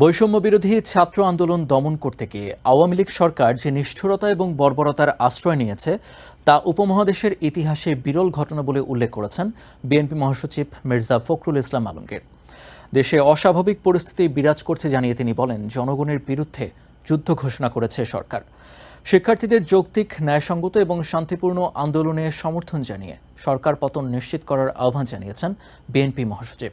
বৈষম্য বিরোধী ছাত্র আন্দোলন দমন করতে গিয়ে আওয়ামী লীগ সরকার যে নিষ্ঠুরতা এবং বর্বরতার আশ্রয় নিয়েছে, তা উপমহাদেশের ইতিহাসে বিরল ঘটনা বলে উল্লেখ করেছেন বিএনপি মহাসচিব মির্জা ফখরুল ইসলাম আলমগীর। দেশে অস্বাভাবিক পরিস্থিতি বিরাজ করছে জানিয়ে তিনি বলেন, জনগণের বিরুদ্ধে যুদ্ধ ঘোষণা করেছে সরকার। শিক্ষার্থীদের যৌক্তিক, ন্যায়সঙ্গত এবং শান্তিপূর্ণ আন্দোলনে সমর্থন জানিয়ে সরকার পতন নিশ্চিত করার আহ্বান জানিয়েছেন বিএনপি মহাসচিব।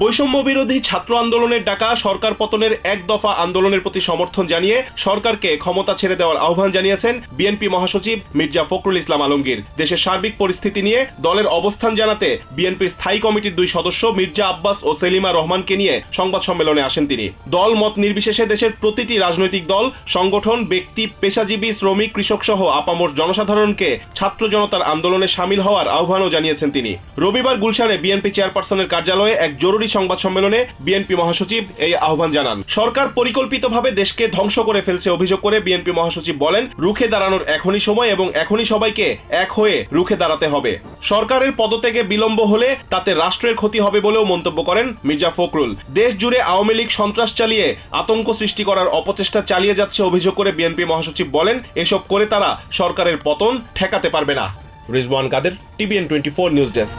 বৈষম্য বিরোধী ছাত্র আন্দোলনের ডাকা সরকার পতনের এক দফা আন্দোলনের প্রতি সমর্থন জানিয়ে সরকারকে ক্ষমতা ছেড়ে দেওয়ার আহ্বান জানিয়েছেন বিএনপি মহাসচিব মির্জা ফখরুল ইসলাম আলমগীর। দেশের সার্বিক পরিস্থিতি নিয়ে দলের অবস্থান জানাতে বিএনপির স্থায়ী কমিটির দুই সদস্য মির্জা আব্বাস ও সেলিমা রহমানকে নিয়ে সংবাদ সম্মেলনে আসেন তিনি। দল মত নির্বিশেষে দেশের প্রতিটি রাজনৈতিক দল, সংগঠন, ব্যক্তি, পেশাজীবী, শ্রমিক কৃষক সহ আপামর জনসাধারণকে ছাত্র জনতার আন্দোলনে সামিল হওয়ার আহ্বানও জানিয়েছেন তিনি। রবিবার গুলশানে বিএনপি চেয়ারপারসনের কার্যালয়ে এক জরুরি সংবাদ সম্মেলনে বিএনপি মহাসচিব এই আহ্বান জানান। সরকার পরিকল্পিতভাবে দেশকে ধ্বংস করে ফেলছে অভিযোগ করে বিএনপি মহাসচিব বলেন, রুখে দাঁড়ানোর এখনই সময় এবং এখনই সবাইকে এক হয়ে রুখে দাঁড়াতে হবে। সরকারের পদত্যাগে বিলম্ব হলে তাতে রাষ্ট্রের ক্ষতি হবে বলেও মন্তব্য করেন মির্জা ফখরুল। দেশ জুড়ে আওয়ামী লীগ সন্ত্রাস চালিয়ে আতঙ্ক সৃষ্টি করার অপচেষ্টা চালিয়ে যাচ্ছে অভিযোগ করে বিএনপি মহাসচিব বলেন, এসব করে তারা সরকারের পতন ঠেকাতে পারবে না। Rizwan Kader, TVN twenty four news desk.